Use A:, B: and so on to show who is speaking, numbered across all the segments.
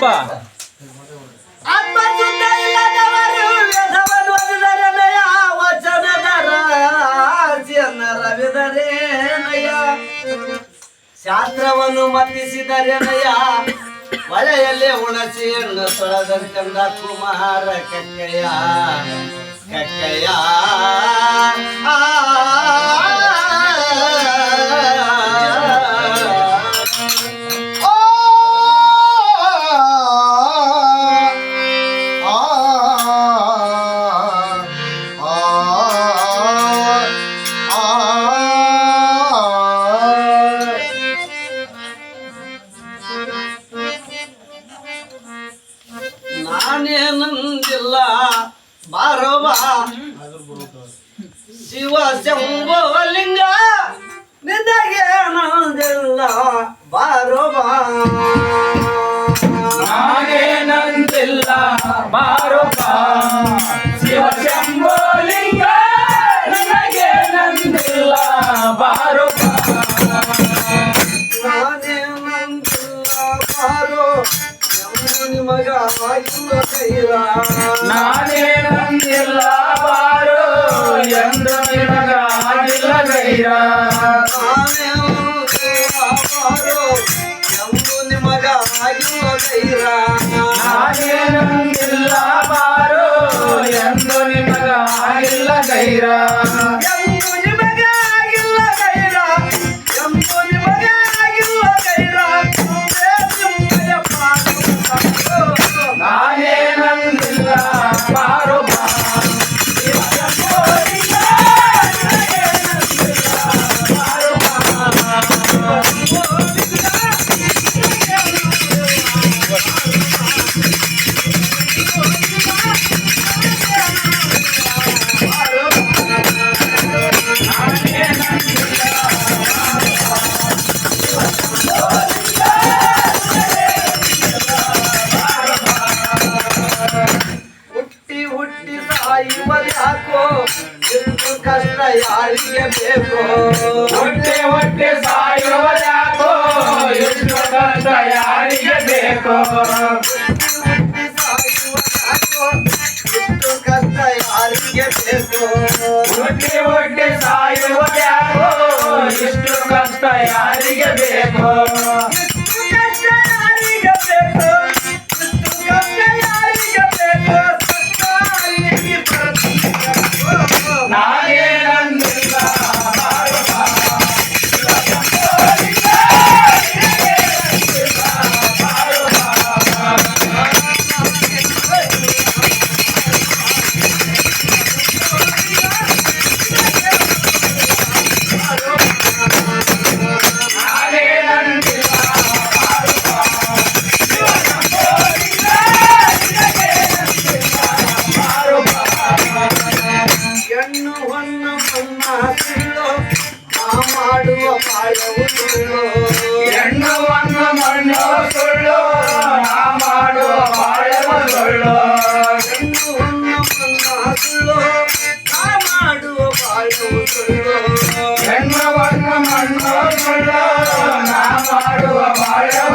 A: ಏನಪ್ಪ ಶಾಸ್ತ್ರವನ್ನು ಮತ್ತಿಸಿದರೆನಯ್ಯ ಒಲೆಯಲ್ಲೇ ಉಣಸಿಯನ್ನು ತೊಳೆದಂತ ಕುಮಾರ ಕಕ್ಕಯ್ಯ. ಕಕ್ಕಯ್ಯ. ನಾನೇನಂದಿಲ್ಲ ಬಾರವ ಶಿವ ಶಂಭವಲಿಂಗ ನಿನಗೇನಂದಿಲ್ಲ ಬಾರವ
B: ನಾನೇನಂ ಇಲ್ಲವಾರು ಎಂದು
A: ನಿಮಗಾಗಿಲ್ಲಗೈರ
B: ನಾನೇನಂ ಇಲ್ಲವಾರು ಎಂದು ನಿಮಗಾಗಿಲ್ಲಗೈರ ಭಾಗ್ಯಬೇಕು
A: ಹೊಟ್ಟೆ ಹೊಟ್ಟೆ ಸಾಯೋದಾಗೋ ಎಷ್ಟು ತಯಾರಿಗೆ ಬೇಕು
B: ಹೊಟ್ಟೆ ಹೊಟ್ಟೆ ಸಾಯುವುದ್ಯಾಗೋ ಎಷ್ಟು ಕಷ್ಟ ಯಾರಿಗೆ ಬೇಕು
A: ನನ್ನೋ ನನ್ನೋ ನಾ ಮಾಡುವ ಪಾಯವ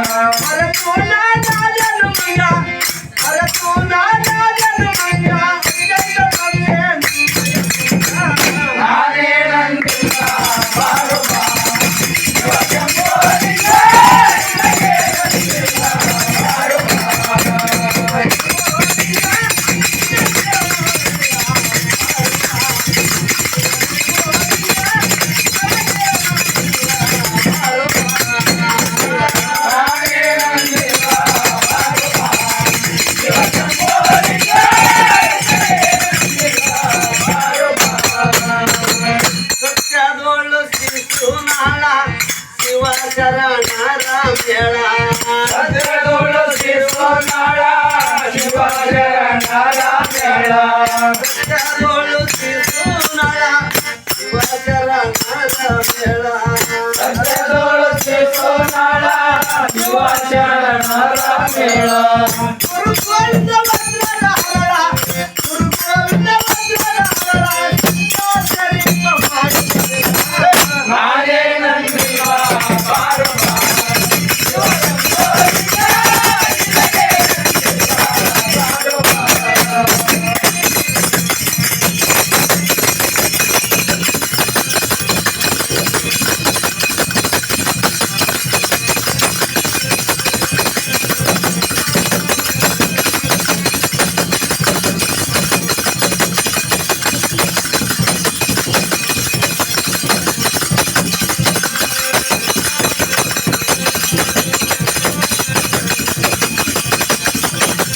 A: मेळा.
B: दिवा शरण मेळा